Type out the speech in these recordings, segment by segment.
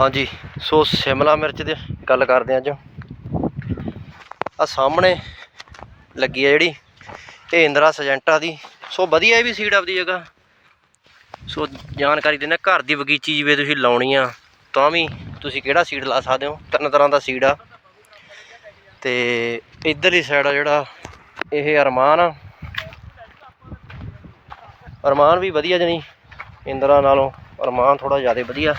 ਹਾਂਜੀ ਸੋ ਸ਼ਿਮਲਾ ਮਿਰਚ ਦੀ ਗੱਲ ਕਰਦੇ ਹਾਂ ਅੱਜ। ਆ ਸਾਹਮਣੇ ਲੱਗੀ ਆ ਜਿਹੜੀ ਇਹ ਇੰਦਰਾ ਸਜੈਂਟਾ ਦੀ। ਸੋ ਵਧੀਆ ਇਹ ਵੀ ਸੀਡ ਆਪਦੀ ਜਗ੍ਹਾ। ਸੋ ਜਾਣਕਾਰੀ ਦਿੰਦੇ ਹਾਂ, ਘਰ ਦੀ ਬਗੀਚੀ ਜਿਵੇਂ ਤੁਸੀਂ ਲਾਉਣੀ ਆ ਤਾਂ ਵੀ ਤੁਸੀਂ ਕਿਹੜਾ ਸੀਡ ਲਾ ਸਕਦੇ ਹੋ? ਤਿੰਨ ਤਰ੍ਹਾਂ ਦਾ ਸੀਡ ਆ। ਤੇ ਇਧਰਲੀ ਸਾਈਡ ਆ ਜਿਹੜਾ ਇਹ ਅਰਮਾਨ ਆ। ਅਰਮਾਨ ਵੀ ਵਧੀਆ ਜਣੀ। ਇੰਦਰਾ ਨਾਲੋਂ ਅਰਮਾਨ ਥੋੜਾ ਜ਼ਿਆਦਾ ਵਧੀਆ।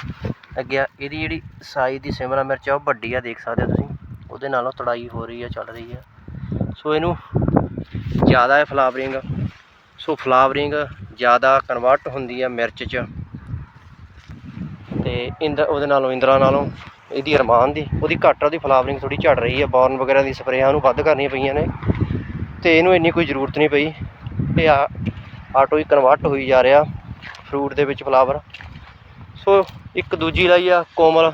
ਅੱਗੇ ਆ, ਇਹਦੀ ਜਿਹੜੀ ਸਾਈਜ਼ ਦੀ ਸਿਮਲਾ ਮਿਰਚ ਆ, ਉਹ ਵੱਡੀ ਆ, ਦੇਖ ਸਕਦੇ ਹੋ ਤੁਸੀਂ। ਉਹਦੇ ਨਾਲੋਂ ਤੜਾਈ ਹੋ ਰਹੀ ਆ, ਚੱਲ ਰਹੀ ਆ। ਸੋ ਇਹਨੂੰ ਜ਼ਿਆਦਾ ਹੈ ਫਲਾਵਰਿੰਗ ਸੋ ਫਲਾਵਰਿੰਗ ਜ਼ਿਆਦਾ ਕਨਵਰਟ ਹੁੰਦੀ ਆ ਮਿਰਚ 'ਚ। ਤੇ ਇੰਦਰ ਉਹਦੇ ਨਾਲੋਂ, ਇੰਦਰਾ ਨਾਲੋਂ, ਇਹਦੀ ਅਰਮਾਨ ਦੀ, ਉਹਦੀ ਘੱਟ ਉਹਦੀ ਫਲਾਵਰਿੰਗ ਥੋੜੀ ਝੜ ਰਹੀ ਆ। ਬੌਰਨ ਵਗੈਰਾ ਦੀ ਸਪਰੇਆਂ ਨੂੰ ਵੱਧ ਕਰਨੀਆਂ ਪਈਆਂ ਨੇ। ਤੇ ਇਹਨੂੰ ਇੰਨੀ ਕੋਈ ਜ਼ਰੂਰਤ ਨਹੀਂ ਪਈ। ਇਹ ਆ, ਆਟੋ ਹੀ ਕਨਵਰਟ ਹੋਈ ਜਾ ਰਿਹਾ ਫਰੂਟ ਦੇ ਵਿੱਚ ਫਲਾਵਰ ਸੋ ਇੱਕ ਦੂਜੀ ਲਾਈ ਆ ਕੋਮਲ।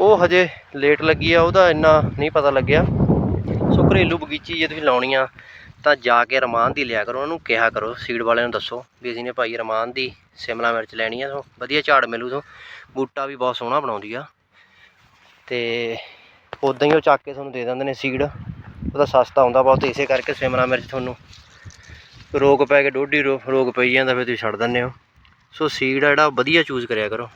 ਉਹ ਹਜੇ ਲੇਟ ਲੱਗੀ ਆ, ਉਹਦਾ ਇੰਨਾ ਨਹੀਂ ਪਤਾ ਲੱਗਿਆ। ਸੋ ਘਰੇਲੂ ਬਗੀਚੀ ਜੇ ਤੁਸੀਂ ਲਾਉਣੀ ਆ, ਤਾਂ ਜਾ ਕੇ ਰਮਾਨ ਦੀ ਲਿਆ ਕਰੋ, ਉਹਨੂੰ ਕਿਹਾ ਕਰੋ ਸੀਡ ਵਾਲਿਆਂ ਨੂੰ ਦੱਸੋ ਵੀ ਅਸੀਂ ਨੇ ਭਾਈ ਰਮਾਨ ਦੀ ਸਿਮਲਾ ਮਿਰਚ ਲੈਣੀ ਆ। ਸੋ ਵਧੀਆ ਝਾੜ ਮਿਲੂ ਤੋਂ ਬੂਟਾ ਵੀ ਬਹੁਤ ਸੋਹਣਾ ਬਣਾਉਂਦੀ ਆ। ਤੇ ਉਦਾਂ ਹੀ ਉਹ ਚੱਕ ਕੇ ਤੁਹਾਨੂੰ ਦੇ ਦਿੰਦੇ ਨੇ ਸੀਡ ਉਹਦਾ ਸਸਤਾ ਹੁੰਦਾ ਬਹੁਤ, ਇਸੇ ਕਰਕੇ ਸਿਮਲਾ ਮਿਰਚ ਤੁਹਾਨੂੰ ਰੋਗ ਪੈ ਕੇ ਡੋਢੀ ਰੋ- ਰੋਗ ਪਈ ਜਾਂਦਾ, ਫਿਰ ਤੁਸੀਂ ਛੱਡ ਦਿੰਦੇ ਹੋ। ਸੋ ਸੀਡ ਆ ਜਿਹੜਾ ਵਧੀਆ ਚੂਜ਼ ਕਰਿਆ ਕਰੋ।